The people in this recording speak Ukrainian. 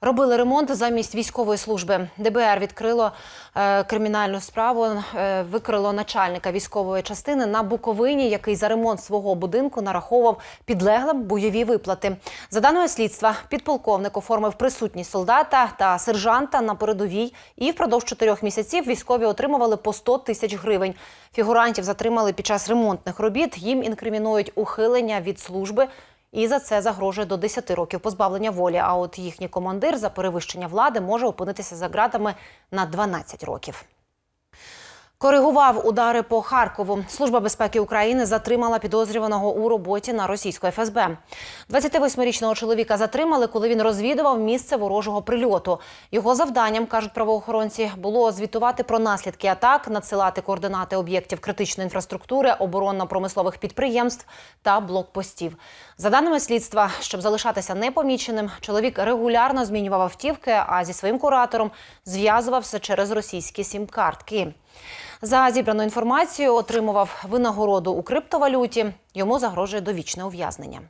Робили ремонт замість військової служби. ДБР відкрило е, кримінальну справу, е, викрило начальника військової частини на Буковині, який за ремонт свого будинку нараховував підлеглим бойові виплати. За даними слідства, підполковник оформив присутність солдата та сержанта на передовій, і впродовж чотирьох місяців військові отримували по 100 тисяч гривень. Фігурантів затримали під час ремонтних робіт. Їм інкримінують ухилення від служби. І за це загрожує до 10 років позбавлення волі. А от їхній командир за перевищення влади може опинитися за ґратами на 12 років. Коригував удари по Харкову. Служба безпеки України затримала підозрюваного у роботі на російську ФСБ. 28-річного чоловіка затримали, коли він розвідував місце ворожого прильоту. Його завданням, кажуть правоохоронці, було звітувати про наслідки атак, надсилати координати об'єктів критичної інфраструктури, оборонно-промислових підприємств та блокпостів. За даними слідства, щоб залишатися непоміченим, чоловік регулярно змінював автівки, а зі своїм куратором зв'язувався через російські сім-картки. За зібрану інформацію отримував винагороду у криптовалюті. Йому загрожує довічне ув'язнення.